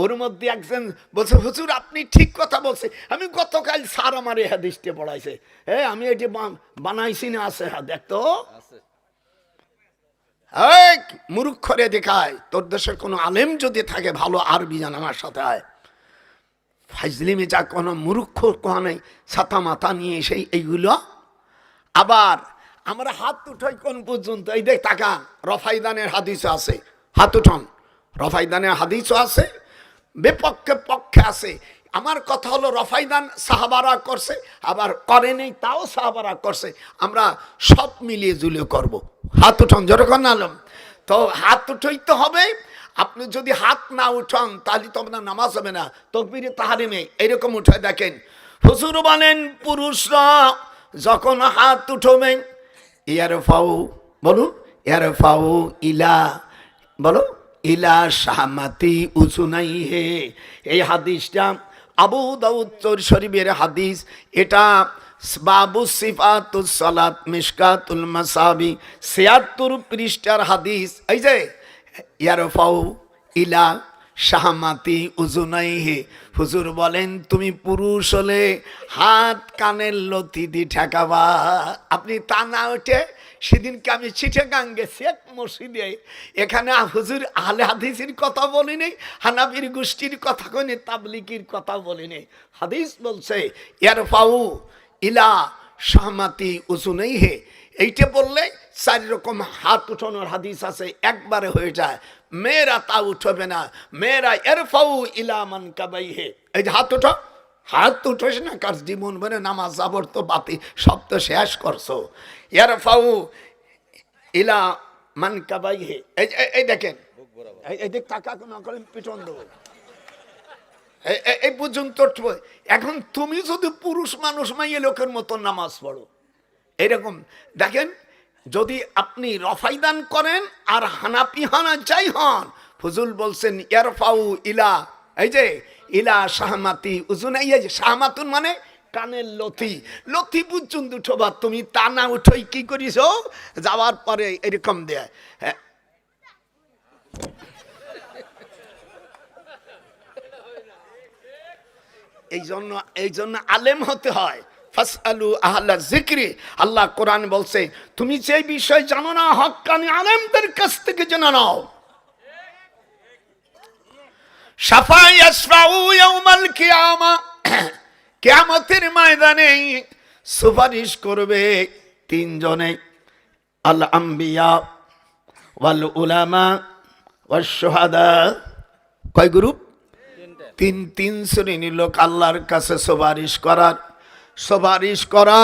ওর মধ্যে একজন বলছে হুজুর আপনি ঠিক কথা বলছে আমি গতকাল স্যার আমার এই হাদিসটি পড়াইছে। হ্যাঁ আমি এটি বানাইছি না আছে হ্যাঁ দেখতো মুরুক্ষরে দেখায় তোর দেশের কোনো আলেম যদি থাকে ভালো আরবি জান আমার সাথে আয়। ফাইজলিমে যা কোনো মুরুক্ষ কোহানে ছাতা মাথা নিয়ে সেই এইগুলো। আবার আমরা হাত উঠাই কোন পর্যন্ত? এই দেখ টাকা রফাইদানের হাদিসও আছে। হাত উঠন। রফাইদানের হাদিসও আছে বিপক্ষে পক্ষে আছে। আমার কথা হলো রফাইদান সাহাবারা করছে, আবার করে নেই, তাও সাহাবারা করছে। আমরা সব মিলিয়ে জুলিয়ে করব। হাত উঠান যেরকম আলম। তো হাত উঠাইতে হবে। আপনি যদি হাত না উঠান, তাহলে তো আপনার নামাজ হবে না। তকবিরে তাহারিমে এরকম উঠে দেখেন। হুজুর বলেন, পুরুষরা যখন হাত উঠবে ইয়ার ফাউ বলুন ইয়ার ফাউ ইলা, বলো। ইলা শাহমাতি উঁচু নাই হে এই হাদিসটা আবু দাউদ চোর শরীফের হাদিস। এটা বাবু সিফাতুল সালাত মিশকাতুল মাসাবি। ছিয়াত্তর পৃষ্ঠার হাদিস। এই যে, ইয়ারফাউ ইলা শাহমাতি উজুনাই হে হুজুর বলেন, তুমি পুরুষ হলে হাত কানের লতি দি ঠেকাবা। আপনি তা না ওঠে সেদিনকে আমি চিঠে গান গেছি, এক মসজিদে। এখানে হুজুর আহলে হাদিসের কথা বলিনি হানাবির গোষ্ঠীর কথা কইনি তাবলিকির কথা বলিনি হাদিস বলছে, ইয়ারফাউ ইলা শাহমাতি উজুনাই হে এইটা বললে চার রকম হাত উঠানোর হাদিস আছে, একবারে হয়ে যায়। মেয়েরা তা উঠবে না। মেয়েরা এর ফাউ ইলামান কাবাই হে এই যে হাত উঠো। হাত উঠোস না কার জীবন মানে নামাজ যাবর তো বাতি, সব তো শেষ করছ। এর ফাউ ইলা মান কাবাই হে এই দেখেন। এই- এই দেখ টাকা না করেন পিটন দেবো। এই- পর্যন্ত এখন তুমি যদি পুরুষ মানুষ মাইয়ে লোকের মতো নামাজ পড়ো, এরকম, দেখেন, যদি আপনি রফাইদান করেন আর হানাপি হানা যাই হন, ফজুল বলছেন, ইয়ারফাউ ইলা, এই যে, ইলা শাহমাতি উজুন এই যে শাহমাতুন মানে কানের লথি লথি পর্যন্ত উঠবা তুমি তা না উঠোই কি করিস যাওয়ার পরে এরকম দেয়। হ্যাঁ। এই জন্য এই জন্য আলেম হতে হয়। ফাসআলু আহলা জিক্রি আল্লাহ কোরআন বলছে, তুমি যে বিষয় জানো না হক্কানি আলেমদের কাছ থেকে জেনে নাও। সাফাই আসফাউ ইয়াউমাল কিয়ামা। কিয়ামতের ময়দানে সুপারিশ করবে তিনজনে। আল আম্বিয়া, ওয়াল উলামা ওয়াস শুহাদা। কয় গ্রুপ? তিন তিন শ্রেণির লোক আল্লাহর কাছে সুপারিশ করার সুপারিশ করা